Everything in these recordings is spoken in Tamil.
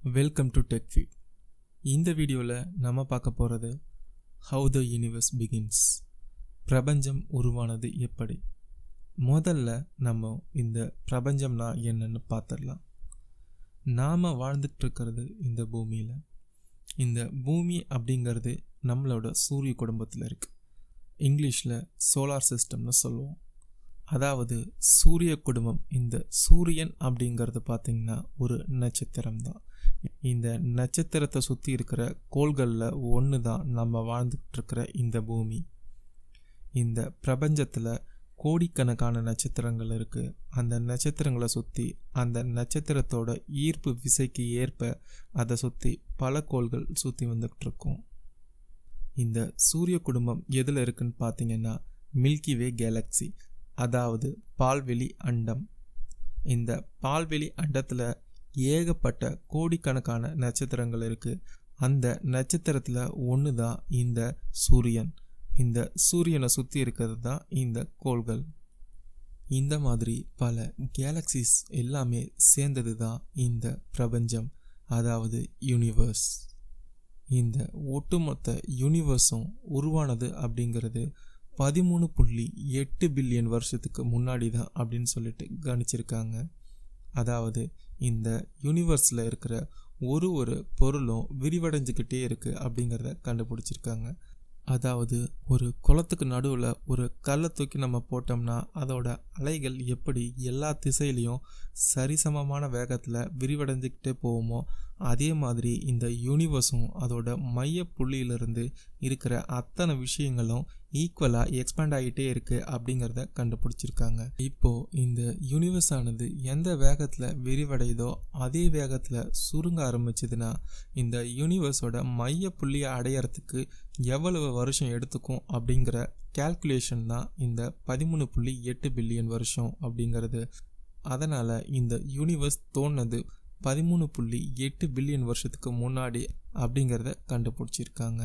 வெல்கம் டு டெக் ஃபீட் இந்த வீடியோவில் நம்ம பார்க்க போகிறது ஹவு த யூனிவர்ஸ் பிகின்ஸ் பிரபஞ்சம் உருவானது எப்படி? முதல்ல நம்ம இந்த பிரபஞ்சம்னா என்னன்னு பார்த்துடலாம் நாம் வாழ்ந்துட்டுருக்கிறது இந்த பூமியில். இந்த பூமி அப்படிங்கிறது நம்மளோட சூரிய குடும்பத்தில் இருக்குது இங்கிலீஷில் சோலார் சிஸ்டம்னு சொல்லுவோம். அதாவது சூரிய குடும்பம் இந்த சூரியன் அப்படிங்கிறது பார்த்திங்கன்னா ஒரு நட்சத்திரம் தான் இந்த நட்சத்திரத்தை சுற்றி இருக்கிற கோள்களில் ஒன்று தான் நம்ம வாழ்ந்துக்கிட்டு இருக்கிற இந்த பூமி. இந்த பிரபஞ்சத்தில் கோடிக்கணக்கான நட்சத்திரங்கள் இருக்குது அந்த நட்சத்திரங்களை சுற்றி அந்த நட்சத்திரத்தோட ஈர்ப்பு விசைக்கு ஏற்ப அதை சுற்றி பல கோள்கள் சுற்றி வந்துக்கிட்டு இருக்கும் இந்த சூரிய குடும்பம் எதில் இருக்குன்னு பார்த்தீங்கன்னா மில்கி வே கேலக்ஸி அதாவது பால்வெளி அண்டம். இந்த பால்வெளி அண்டத்தில் ஏகப்பட்ட கோடிக்கணக்கான நட்சத்திரங்கள் இருக்குது அந்த நட்சத்திரத்தில் ஒன்று தான் இந்த சூரியன். இந்த சூரியனை சுற்றி இருக்கிறது தான் இந்த கோள்கள். இந்த மாதிரி பல கேலக்சிஸ் எல்லாமே சேர்ந்தது தான் இந்த பிரபஞ்சம் அதாவது யூனிவர்ஸ். இந்த ஒட்டுமொத்த யூனிவர்ஸும் உருவானது அப்படிங்கிறது பதிமூணு புள்ளி எட்டு பில்லியன் வருஷத்துக்கு முன்னாடி தான் அப்படின்னு சொல்லிட்டு கணிச்சிருக்காங்க. அதாவது இந்த யூனிவர்ஸில் இருக்கிற ஒரு ஒரு பொருளும் விரிவடைஞ்சுக்கிட்டே இருக்குது அப்படிங்கிறத கண்டுபிடிச்சிருக்காங்க. அதாவது ஒரு குளத்துக்கு நடுவில் ஒரு கல்லை தூக்கி நம்ம போட்டோம்னா அதோட அலைகள் எப்படி எல்லா திசையிலையும் சரிசமமான வேகத்தில் விரிவடைஞ்சிக்கிட்டே போவோமோ அதே மாதிரி இந்த யூனிவர்ஸும் அதோட மைய புள்ளியிலிருந்து இருக்கிற அத்தனை விஷயங்களும் ஈக்குவலாக எக்ஸ்பேண்ட் ஆகிட்டே இருக்குது அப்படிங்கிறத கண்டுபிடிச்சிருக்காங்க. இப்போது இந்த யூனிவர்ஸ் ஆனது எந்த வேகத்தில் விரிவடையுதோ அதே வேகத்தில் சுருங்க ஆரம்பிச்சதுன்னா இந்த யூனிவர்ஸோட மைய புள்ளியை அடையறதுக்கு எவ்வளவு வருஷம் எடுத்துக்கும் அப்படிங்கிற கேல்குலேஷன் தான் இந்த பதிமூணு புள்ளி எட்டு பில்லியன் வருஷம் அப்படிங்கிறது. அதனால் இந்த யூனிவர்ஸ் தோணுது பதிமூணு புள்ளி எட்டு பில்லியன் வருஷத்துக்கு முன்னாடி அப்படிங்கிறத கண்டுபிடிச்சிருக்காங்க.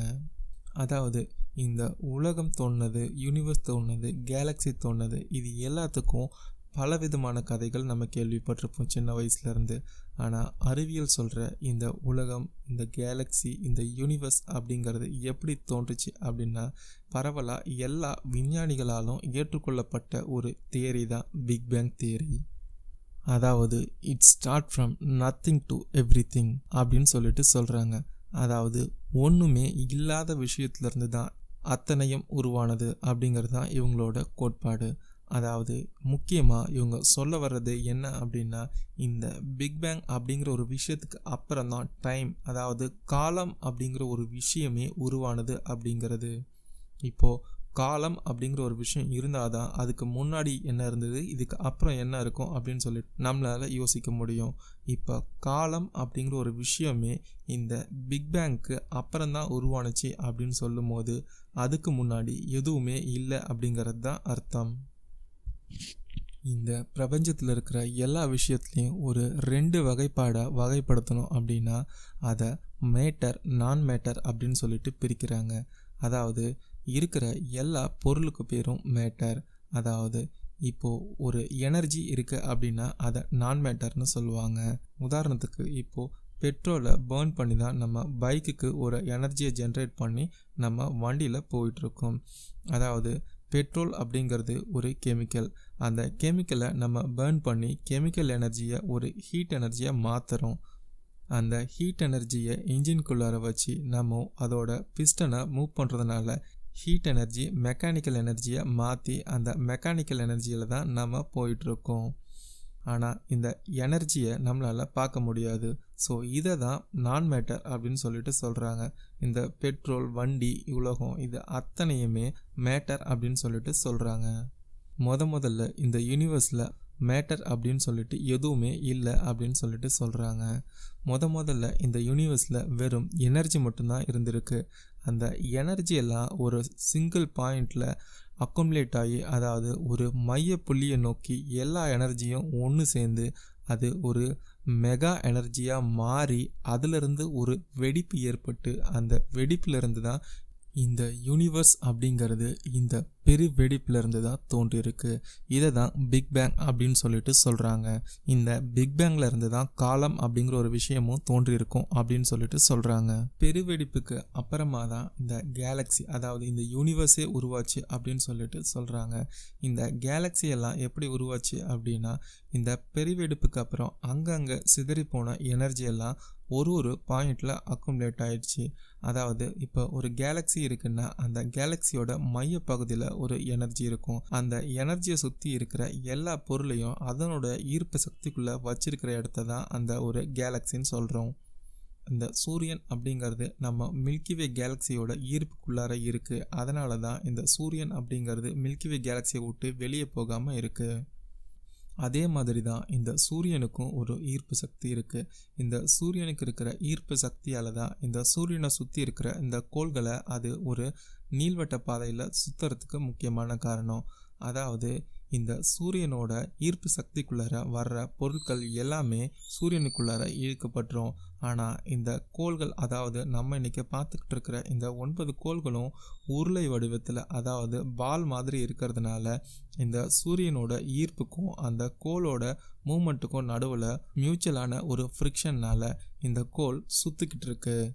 அதாவது இந்த உலகம் தோணுது யூனிவர்ஸ் தோணுது கேலக்ஸி தோணுது இது எல்லாத்துக்கும் பல விதமான கதைகள் நம்ம கேள்விப்பட்டிருப்போம் சின்ன வயசுலேருந்து. ஆனால் அறிவியல் சொல்கிற இந்த உலகம் இந்த கேலக்ஸி இந்த யூனிவர்ஸ் அப்படிங்கிறது எப்படி தோன்றுச்சு அப்படின்னா பரவலாக எல்லா விஞ்ஞானிகளாலும் ஏற்றுக்கொள்ளப்பட்ட ஒரு தியரி தான் பிக் பேங் தியரி அதாவது it's start from nothing to everything அப்படின்னு சொல்லிட்டு சொல்கிறாங்க அதாவது ஒன்றுமே இல்லாத விஷயத்துலேருந்து தான் அத்தனையும் உருவானது அப்படிங்கிறது தான் இவங்களோட கோட்பாடு. அதாவது முக்கியமாக இவங்க சொல்ல வர்றது என்ன அப்படின்னா இந்த பிக் பேங் அப்படிங்கிற ஒரு விஷயத்துக்கு அப்புறம் தான் டைம் அதாவது காலம் அப்படிங்கிற ஒரு விஷயமே உருவானது அப்படிங்கிறது. இப்போது காலம் அப்படிங்கிற ஒரு விஷயம் இருந்தால் தான் அதுக்கு முன்னாடி என்ன இருந்தது இதுக்கு அப்புறம் என்ன இருக்கும் அப்படின்னு சொல்லிட்டு நம்மளால் யோசிக்க முடியும். இப்போ காலம் அப்படிங்கிற ஒரு விஷயமே இந்த பிக் பேங்க்கு அப்புறம் தான் உருவானுச்சு அப்படின்னு சொல்லும் போது அதுக்கு முன்னாடி எதுவுமே இல்லை அப்படிங்கிறது தான் அர்த்தம். இந்த பிரபஞ்சத்தில் இருக்கிற எல்லா விஷயத்துலையும் ஒரு ரெண்டு வகைப்பாடாக வகைப்படுத்தணும் அப்படின்னா அதை மேட்டர் நான் மேட்டர் அப்படின்னு சொல்லிட்டு பிரிக்கிறாங்க. அதாவது இருக்கிற எல்லா பொருளுக்கு பேரும் மேட்டர் அதாவது இப்போது ஒரு எனர்ஜி இருக்குது அப்படின்னா அதை நான் மேட்டர்னு சொல்லுவாங்க. உதாரணத்துக்கு இப்போது பெட்ரோலை பேர்ன் பண்ணி தான் நம்ம பைக்குக்கு ஒரு எனர்ஜியை ஜென்ரேட் பண்ணி நம்ம வண்டியில் போயிட்டுருக்கோம். அதாவது பெட்ரோல் அப்படிங்கிறது ஒரு கெமிக்கல் அந்த கெமிக்கலை நம்ம பேர்ன் பண்ணி கெமிக்கல் எனர்ஜியை ஒரு ஹீட் எனர்ஜியாக மாற்றுறோம் அந்த ஹீட் எனர்ஜியை இன்ஜின்குள்ளார வச்சு நம்ம அதோட பிஸ்டனை மூவ் பண்ணுறதுனால ஹீட் எனர்ஜி மெக்கானிக்கல் எனர்ஜியை மாற்றி அந்த மெக்கானிக்கல் எனர்ஜியில் தான் நம்ம போயிட்டுருக்கோம். ஆனால் இந்த எனர்ஜியை நம்மளால் பார்க்க முடியாது. ஸோ இதை தான் நான் மேட்டர் அப்படின்னு சொல்லிட்டு சொல்கிறாங்க இந்த பெட்ரோல் வண்டி உலகம் இது அத்தனையுமே மேட்டர் அப்படின்னு சொல்லிட்டு சொல்கிறாங்க முத முதல்ல இந்த யூனிவர்ஸில் மேட்டர் அப்படின்னு சொல்லிட்டு எதுவுமே இல்லை அப்படின்னு சொல்லிட்டு சொல்கிறாங்க முத முதல்ல இந்த யூனிவர்ஸில் வெறும் எனர்ஜி மட்டும்தான் இருந்திருக்கு. அந்த எனர்ஜி எல்லாம் ஒரு சிங்கிள் பாயிண்டில் அக்குமுலேட் ஆகி அதாவது ஒரு மைய புள்ளியை நோக்கி எல்லா எனர்ஜியும் ஒன்று சேர்ந்து அது ஒரு மெகா எனர்ஜியாக மாறி அதிலிருந்து ஒரு வெடிப்பு ஏற்பட்டு அந்த வெடிப்பிலிருந்து தான் இந்த யூனிவர்ஸ் அப்படிங்கிறது இந்த பெரு வெடிப்புலேருந்து தான் தோன்றியிருக்கு. இதை தான் பிக் பேங் அப்படின்னு சொல்லிட்டு சொல்கிறாங்க இந்த பிக் பேங்ல இருந்து தான் காலம் அப்படிங்கிற ஒரு விஷயமும் தோன்றியிருக்கும் அப்படின்னு சொல்லிட்டு சொல்கிறாங்க பெருவெடிப்புக்கு அப்புறமா தான் இந்த கேலக்ஸி அதாவது இந்த யூனிவர்ஸே உருவாச்சு அப்படின்னு சொல்லிட்டு சொல்கிறாங்க இந்த கேலக்ஸி எல்லாம் எப்படி உருவாச்சு அப்படின்னா இந்த பெருவெடிப்புக்கு அப்புறம் அங்கங்கே சிதறி போன எனர்ஜி எல்லாம் ஒரு ஒரு பாயிண்டில் அக்குமுலேட் ஆயிடுச்சு. அதாவது இப்போ ஒரு கேலக்ஸி இருக்குன்னா அந்த கேலக்ஸியோட மைய பகுதியில் ஒரு எனர்ஜி இருக்கும். அந்த எனர்ஜியை சுற்றி இருக்கிற எல்லா பொருளையும் அதனோட ஈர்ப்பு சக்திக்குள்ளே வச்சிருக்கிற இடத்த தான் அந்த ஒரு கேலக்ஸின்னு சொல்கிறோம் இந்த சூரியன் அப்படிங்கிறது நம்ம மில்கிவே கேலக்ஸியோட ஈர்ப்புக்குள்ளார இருக்குது அதனால தான் இந்த சூரியன் அப்படிங்கிறது மில்கிவே கேலக்ஸியை விட்டு வெளியே போகாமல் இருக்குது அதே மாதிரி தான் இந்த சூரியனுக்கும் ஒரு ஈர்ப்பு சக்தி இருக்குது இந்த சூரியனுக்கு இருக்கிற ஈர்ப்பு சக்தியால் தான் இந்த சூரியனை சுற்றி இருக்கிற இந்த கோள்களை அது ஒரு நீள்வட்ட பாதையில் சுற்றுறதுக்கு முக்கியமான காரணம். அதாவது இந்த சூரியனோட ஈர்ப்பு சக்திக்குள்ளார வர்ற பொருட்கள் எல்லாமே சூரியனுக்குள்ளார இழுக்கப்பட்டுரும். ஆனால் இந்த கோள்கள் அதாவது நம்ம இன்றைக்கி பார்த்துக்கிட்டு இருக்கிற இந்த ஒன்பது கோள்களும் உருளை வடிவத்தில் அதாவது பால் மாதிரி இருக்கிறதுனால இந்த சூரியனோட ஈர்ப்புக்கும் அந்த கோளோட மூமெண்ட்டுக்கும் நடுவில் மியூச்சுவலான ஒரு ஃப்ரிக்ஷன்னால் இந்த கோள் சுற்றிக்கிட்டு இருக்குது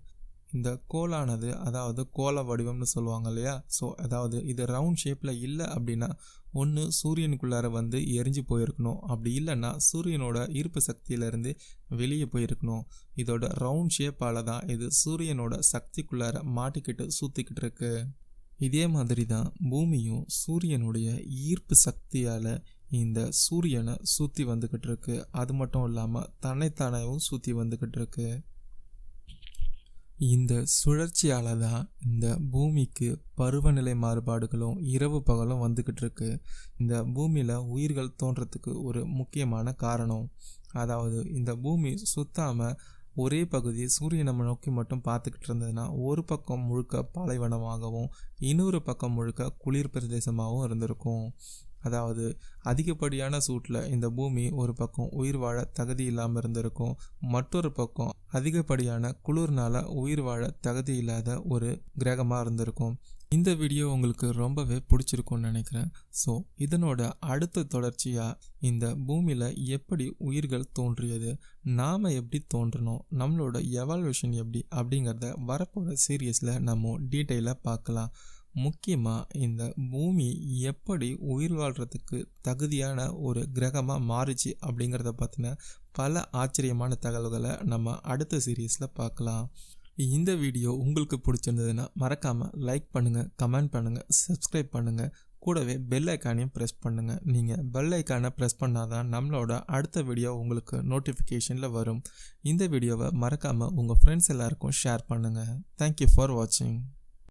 இந்த கோலானது அதாவது கோல வடிவம்னு சொல்லுவாங்க இல்லையா? ஸோ அதாவது இது ரவுண்ட் ஷேப்பில் இல்லை அப்படின்னா ஒன்று சூரியனுக்குள்ளார வந்து எரிஞ்சு போயிருக்கணும். அப்படி இல்லைன்னா சூரியனோட ஈர்ப்பு சக்தியிலேருந்து வெளியே போயிருக்கணும். இதோட ரவுண்ட் ஷேப்பால் தான் இது சூரியனோட சக்திக்குள்ளார மாட்டிக்கிட்டு சுற்றிக்கிட்டு இருக்கு. இதே மாதிரி தான் பூமியும் சூரியனுடைய ஈர்ப்பு சக்தியால் இந்த சூரியனை சுற்றி வந்துக்கிட்டு இருக்கு. அது மட்டும் இல்லாமல் தன்னைத்தானவும் சுற்றி வந்துக்கிட்டு இருக்கு. இந்த சுழற்சியால் தான் இந்த பூமிக்கு பருவநிலை மாறுபாடுகளும் இரவு பகலும் வந்துக்கிட்டு இருக்கு இந்த பூமியில் உயிர்கள் தோன்றத்துக்கு ஒரு முக்கியமான காரணம். அதாவது இந்த பூமி சுத்தாமல் ஒரே பகுதி சூரியனை நோக்கி மட்டும் பார்த்துக்கிட்டு இருந்ததுன்னா ஒரு பக்கம் முழுக்க பாலைவனமாகவும் இன்னொரு பக்கம் முழுக்க குளிர் பிரதேசமாகவும் இருந்திருக்கும். அதாவது அதிகப்படியான சூட்டில் இந்த பூமி ஒரு பக்கம் உயிர் வாழ தகுதி இல்லாமல் இருந்திருக்கும் மற்றொரு பக்கம் அதிகப்படியான குளிர்னால உயிர் வாழ தகுதி இல்லாத ஒரு கிரகமாக இருந்திருக்கும். இந்த வீடியோ உங்களுக்கு ரொம்பவே பிடிச்சிருக்கும்னு நினைக்கிறேன். ஸோ இதனோட அடுத்த தொடர்ச்சியாக இந்த பூமியில் எப்படி உயிர்கள் தோன்றியது நாம் எப்படி தோன்றணும் நம்மளோட எவால்வேஷன் எப்படி அப்படிங்கிறத வரப்போகிற சீரியஸில் நம்ம டீட்டெயிலாக பார்க்கலாம். முக்கியமாக இந்த பூமி எப்படி உயிர் வாழ்கிறதுக்கு தகுதியான ஒரு கிரகமாக மாறுச்சு அப்படிங்கிறத பற்றின பல ஆச்சரியமான தகவல்களை நம்ம அடுத்த சீரீஸில் பார்க்கலாம். இந்த வீடியோ உங்களுக்கு பிடிச்சிருந்ததுன்னா மறக்காமல் லைக் பண்ணுங்கள் கமெண்ட் பண்ணுங்கள் சப்ஸ்கிரைப் பண்ணுங்கள் கூடவே பெல் ஐக்கானையும் ப்ரெஸ் பண்ணுங்கள் நீங்கள் பெல் ஐக்கானை ப்ரெஸ் பண்ணாதான் நம்மளோட அடுத்த வீடியோ உங்களுக்கு நோட்டிஃபிகேஷனில் வரும். இந்த வீடியோவை மறக்காமல் உங்கள் ஃப்ரெண்ட்ஸ் எல்லாருக்கும் ஷேர் பண்ணுங்கள் தேங்க்யூ ஃபார் வாட்சிங்